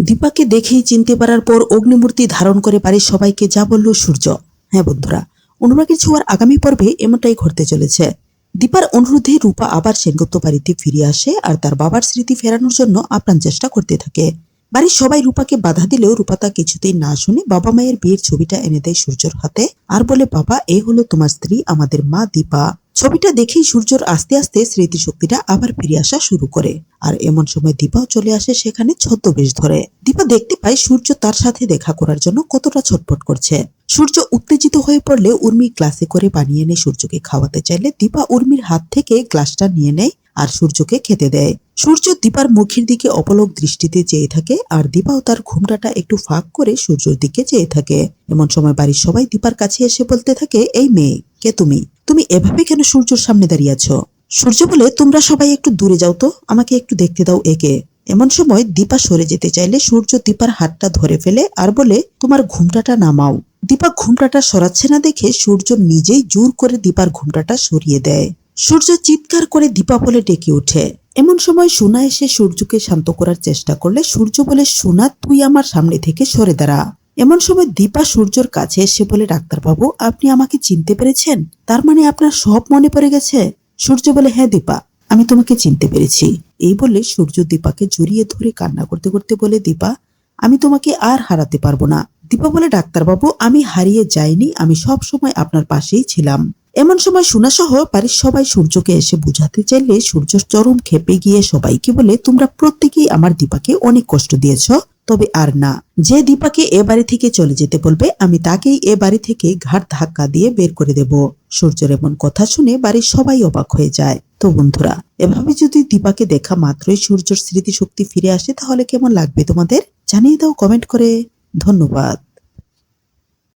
দীপাকে দেখেই চিনতে পারার পর অগ্নিমূর্তি ধারণ করে বাড়ির সবাইকে যা বলল সূর্য। হ্যাঁ বন্ধুরা, অনুরাগের ছোঁয়ার আগামী পর্বে এমনটাই ঘটতে চলেছে। দীপার অনুরোধে রূপা আবার সেনগুপ্ত বাড়িতে ফিরে আসে আর তার বাবার স্মৃতি ফেরানোর জন্য আপ্রাণ চেষ্টা করতে থাকে। বাড়ির সবাই রূপাকে বাধা দিলেও রূপা তা কিছুতেই না শুনে বাবা মায়ের বিয়ের ছবিটা এনে দেয় সূর্যর হাতে। আর বলে, বাবা এ হলো তোমার স্ত্রী, আমাদের মা দীপা। ছবিটা দেখেই সূর্যর আস্তে আস্তে স্মৃতিশক্তিটা আবার ফিরে আসা শুরু করে। আর এমন সময় দীপাও চলে আসে সেখানে ছদ্মবেশ ধরে। দীপা দেখতে পায় সূর্য তার সাথে দেখা করার জন্য কতটা ছটফট করছে। সূর্য উত্তেজিত হয়ে পড়লে উর্মি গ্লাসে করে বানিয়ে এনে সূর্যকে খাওয়াতে চাইলে দীপা উর্মির হাত থেকে গ্লাসটা নিয়ে নেয় আর সূর্যকে খেতে দেয়। সূর্য দীপার মুখের দিকে অপলক দৃষ্টিতে চেয়ে থাকে আর দীপাও তার ঘুমটাটা একটু ফাঁক করে সূর্যর দিকে চেয়ে থাকে। এমন সময় বাড়ির সবাই দীপার কাছে এসে বলতে থাকে, এই মেয়ে কে তুমি? তুমি এভাবে কেন সূর্যর সামনে দাঁড়িয়ে আছো? সূর্য বলে, তোমরা সবাই একটু দূরে যাও তো, আমাকে একটু দেখতে দাও একে। এমন সময় দীপা সরে যেতে চাইলে সূর্য দীপার হাতটা ধরে ফেলে আর বলে, তোমার ঘুমটাটা নামাও। দীপা ঘুমটাটা সরাচ্ছে না দেখে সূর্য নিজেই জোর করে দীপার ঘুমটাটা সরিয়ে দেয়। সূর্য চিৎকার করে দীপা বলে ডেকে ওঠে। এমন সময় সোনা এসে সূর্যকে শান্ত করার চেষ্টা করলে সূর্য বলে, সোনা, তুই আমার সামনে থেকে সরে দাঁড়া। এমন সময় দীপা সূর্যর কাছে এসে বলে, ডাক্তারবাবু, আপনি আমাকে চিনতে পেরেছেন? তার মানে আপনার সব মনে পড়ে গেছে? সূর্য বলে হ্যাঁ দীপা, আমি তোমাকে চিনতে পেরেছি। এই বলে সূর্য দীপাকে জড়িয়ে ধরে কান্না করতে করতে বলে, দীপা, আমি তোমাকে আর হারাতে পারব না। দীপা বলে, ডাক্তারবাবু, আমি হারিয়ে যাইনি, আমি সব সময় আপনার পাশেই ছিলাম। এমন সময় সোনা সহ বাড়ির সবাই সূর্যকে এসে বুঝাতে চাইলে সূর্য চরম খেপে গিয়ে সবাইকে বলে, তোমরা প্রত্যেকেই আমার দীপাকে অনেক কষ্ট দিয়েছ, তবে আর না। যে দীপাকে এ বাড়ি থেকে চলে যেতে বলবে, আমি তাকেই এ বাড়ি থেকে ঘাট ধাক্কা দিয়ে বের করে দেব। সূর্যের এমন কথা শুনে বাড়ির সবাই অবাক হয়ে যায়। তো বন্ধুরা, এভাবে যদি দীপাকে দেখা মাত্রই সূর্যর স্মৃতিশক্তি ফিরে আসে, তাহলে কেমন লাগবে তোমাদের? জানিয়ে দাও কমেন্ট করে। ধন্যবাদ।